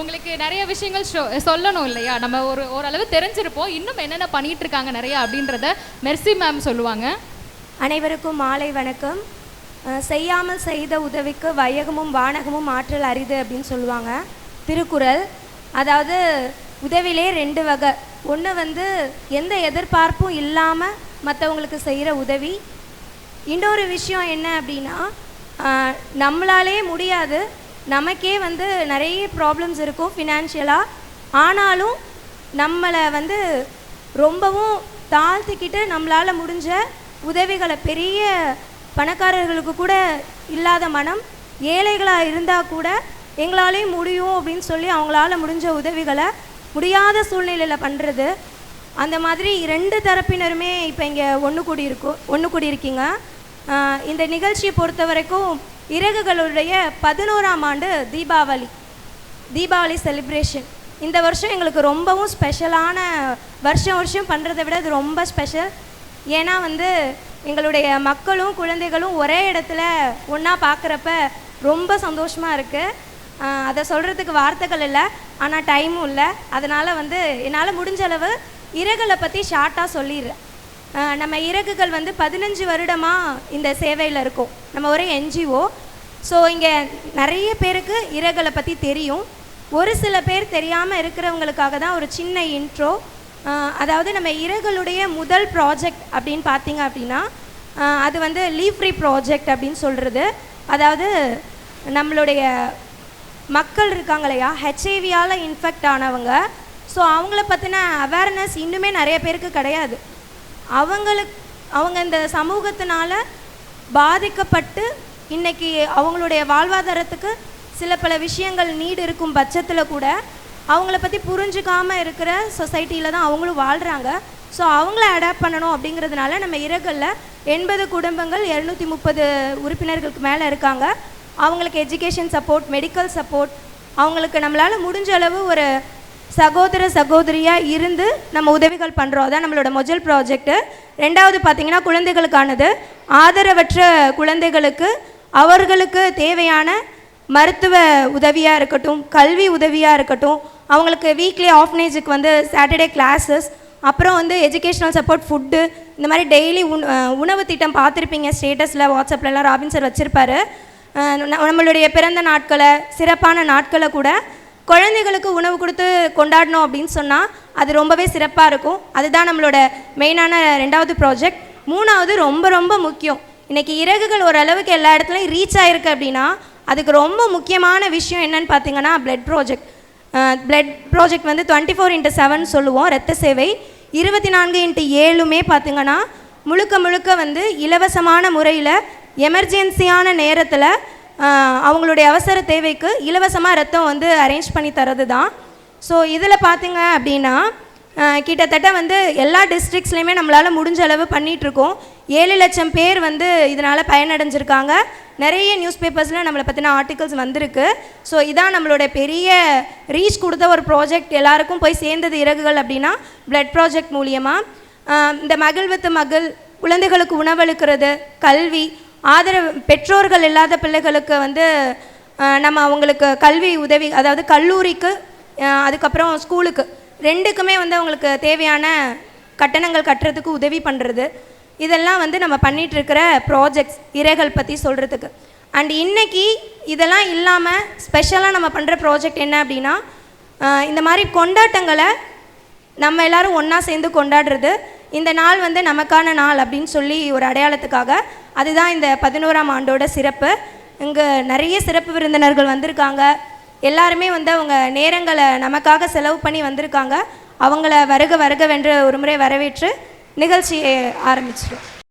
உங்களுக்கு நிறைய விஷயங்கள் சொல்லணும் இல்லையா? நம்ம ஒரு ஓரளவு தெரிஞ்சிருப்போம். இன்னும் என்னென்ன பண்ணிட்டு இருக்காங்க நிறைய அப்படின்றத மெர்சி மேம் சொல்லுவாங்க. அனைவருக்கும் மாலை வணக்கம். செய்யாமல் செய்த உதவிக்கு வையகமும் வானகமும் ஆற்றல் அரிது அப்படின்னு சொல்லுவாங்க. திருக்குறள். அதாவது உதவிலே ரெண்டு வகை. ஒன்று வந்து எந்த எதிர்பார்ப்பும் இல்லாமல் மற்றவங்களுக்கு செய்கிற உதவி. இன்னொரு விஷயம் என்ன அப்படின்னா நம்மளாலே முடியாது. நமக்கே வந்து நிறைய ப்ராப்ளம்ஸ் இருக்கும் ஃபினான்ஷியலாக ஆனாலும் நம்மளை வந்து ரொம்பவும் தாழ்த்திக்கிட்டு நம்மளால் முடிஞ்ச உதவிகளை பெரிய பணக்காரர்களுக்கு கூட இல்லாத மனம் ஏழைகளாக இருந்தால் கூட எங்களாலே முடியும் அப்படின்னு சொல்லி அவங்களால முடிஞ்ச உதவிகளை முடியாத சூழ்நிலையில் பண்ணுறது அந்த மாதிரி ரெண்டு தரப்பினருமே இப்போ இங்கே ஒன்று கூடி இருக்கோ ஒன்று கூடியிருக்கீங்க இந்த நிகழ்ச்சியை பொறுத்த வரைக்கும் இறகுகளுடைய பதினோராம் ஆண்டு தீபாவளி தீபாவளி செலிப்ரேஷன் இந்த வருஷம் எங்களுக்கு ரொம்பவும் ஸ்பெஷலான வருஷம் வருஷம் பண்ணுறதை விட இது ரொம்ப ஸ்பெஷல் ஏன்னா வந்து எங்களுடைய மக்களும் குழந்தைகளும் ஒரே இடத்துல ஒன்றா பார்க்குறப்ப ரொம்ப சந்தோஷமாக இருக்குது அதை சொல்கிறதுக்கு வார்த்தைகள் இல்லை ஆனால் டைமும் இல்லை. அதனால் வந்து என்னால் முடிஞ்ச அளவு இறகுகளை பற்றி ஷார்ட்டாக சொல்லிடுறேன். நம்ம இறகுகள் வந்து பதினஞ்சு வருடமாக இந்த சேவையில் இருக்கோம். நம்ம ஒரு என்ஜிஓ ஸோ இங்கே நிறைய பேருக்கு இரகளை பற்றி தெரியும். ஒரு சில பேர் தெரியாமல் இருக்கிறவங்களுக்காக தான் ஒரு சின்ன இன்ட்ரோ அதாவது நம்ம இறகுகளுடைய முதல் ப்ராஜெக்ட் அப்படின்னு பார்த்தீங்க அப்படின்னா அது வந்து லீவ் ஃப்ரீ ப்ராஜெக்ட் அப்படின்னு சொல்கிறது அதாவது நம்மளுடைய மக்கள் இருக்காங்க இல்லையா ஹெச்ஐவியால் இன்ஃபெக்ட் ஆனவங்க. ஸோ அவங்கள பற்றின அவேர்னஸ் இன்னுமே நிறைய பேருக்கு கிடையாது. அவங்களுக்கு அவங்க இந்த சமூகத்தினால பாதிக்கப்பட்டு இன்னைக்கு அவங்களுடைய வாழ்வாதாரத்துக்கு சில பல விஷயங்கள் நீடு இருக்கும் பட்சத்தில் கூட அவங்கள பற்றி புரிஞ்சுக்காமல் இருக்கிற சொசைட்டியில் தான் அவங்களும் வாழ்கிறாங்க ஸோ அவங்கள அடாப்ட் பண்ணணும் அப்படிங்கிறதுனால நம்ம இரகலில் எண்பது குடும்பங்கள் இரநூத்தி முப்பது உறுப்பினர்களுக்கு மேலே இருக்காங்க. அவங்களுக்கு எஜுகேஷன் சப்போர்ட் மெடிக்கல் சப்போர்ட் அவங்களுக்கு நம்மளால் முடிஞ்ச அளவு ஒரு சகோதர சகோதரியாக இருந்து நம்ம உதவிகள் பண்ணுறோம் அதான் நம்மளோட மொஜல் ப்ராஜெக்ட்டு ரெண்டாவது பார்த்தீங்கன்னா குழந்தைகளுக்கானது. ஆதரவற்ற குழந்தைகளுக்கு அவர்களுக்கு தேவையான மருத்துவ உதவியாக இருக்கட்டும் கல்வி உதவியாக இருக்கட்டும் அவங்களுக்கு வீக்லி ஆஃப்னேஜுக்கு வந்து சாட்டர்டே கிளாஸஸ் அப்புறம் வந்து எஜுகேஷ்னல் சப்போர்ட் ஃபுட்டு இந்த மாதிரி டெய்லி உண் உணவு திட்டம் பார்த்துருப்பீங்க ஸ்டேட்டஸில் வாட்ஸ்அப்லலாம் ராபின் சார் வச்சுருப்பாரு. ந- நம்மளுடைய பிறந்த நாட்களை சிறப்பான நாட்களை கூட குழந்தைகளுக்கு உணவு கொடுத்து கொண்டாடணும் அப்படின்னு சொன்னால் அது ரொம்பவே சிறப்பாக இருக்கும். அதுதான் நம்மளோட மெயினான ரெண்டாவது ப்ராஜெக்ட் மூணாவது ரொம்ப ரொம்ப முக்கியம். இன்றைக்கி இறகுகள் ஓரளவுக்கு எல்லா இடத்துலையும் ரீச் ஆகிருக்கு அப்படின்னா அதுக்கு ரொம்ப முக்கியமான விஷயம் என்னன்னு பார்த்தீங்கன்னா பிளட் ப்ராஜெக்ட் பிளட் ப்ராஜெக்ட் வந்து டுவெண்ட்டி ஃபோர் இன்ட்டு செவன் சொல்லுவோம் ரத்த சேவை. இருபத்தி நான்கு இன்ட்டு ஏழுமே பார்த்தீங்கன்னா முழுக்க முழுக்க வந்து இலவசமான முறையில் எமர்ஜென்சியான நேரத்தில் அவங்களுடைய அவசர தேவைக்கு இலவசமாக ரத்தம் வந்து அரேஞ்ச் பண்ணி தரது தான் ஸோ இதில் பார்த்திங்க அப்படின்னா கிட்டத்தட்ட வந்து எல்லா டிஸ்ட்ரிக்ஸ்லையுமே நம்மளால் முடிஞ்ச அளவு பண்ணிகிட்ருக்கோம் ஏழு லட்சம் பேர் வந்து இதனால் பயனடைஞ்சிருக்காங்க. நிறைய நியூஸ் பேப்பர்ஸில் நம்மளை பற்றின ஆர்டிகல்ஸ் வந்திருக்கு. ஸோ இதான் நம்மளோட பெரிய ரீச் கொடுத்த ஒரு ப்ராஜெக்ட் எல்லாருக்கும் போய் சேர்ந்தது இறகுகள் அப்படின்னா பிளட் ப்ராஜெக்ட் மூலியமாக இந்த மகள் வித்து மகள் குழந்தைகளுக்கு உணவளிக்கிறது கல்வி ஆதரவு பெற்றோர்கள் இல்லாத பிள்ளைகளுக்கு வந்து நம்ம அவங்களுக்கு கல்வி உதவி அதாவது கல்லூரிக்கு அதுக்கப்புறம் ஸ்கூலுக்கு. ரெண்டுக்குமே வந்து அவங்களுக்கு தேவையான கட்டணங்கள் கட்டுறதுக்கு உதவி பண்ணுறது இதெல்லாம் வந்து நம்ம பண்ணிகிட்ருக்கிற ப்ராஜெக்ட்ஸ் இறைகள் பற்றி சொல்கிறதுக்கு அண்ட் இன்றைக்கி இதெல்லாம் இல்லாமல் ஸ்பெஷலாக நம்ம பண்ணுற ப்ராஜெக்ட் என்ன அப்படின்னா இந்த மாதிரி கொண்டாட்டங்களை நம்ம எல்லோரும் ஒன்றா சேர்ந்து கொண்டாடுறது. இந்த நாள் வந்து நமக்கான நாள் அப்படின்னு சொல்லி ஒரு அடையாளத்துக்காக அதுதான் இந்த பதினோராம் ஆண்டோட சிறப்பு. இங்கே நிறைய சிறப்பு விருந்தினர்கள் வந்திருக்காங்க. எல்லாருமே வந்து அவங்க நேரங்களை நமக்காக செலவு பண்ணி வந்திருக்காங்க. அவங்கள வருக வருகவென்று ஒரு முறை வரவேற்று நிகழ்ச்சியை ஆரம்பிச்சிடும்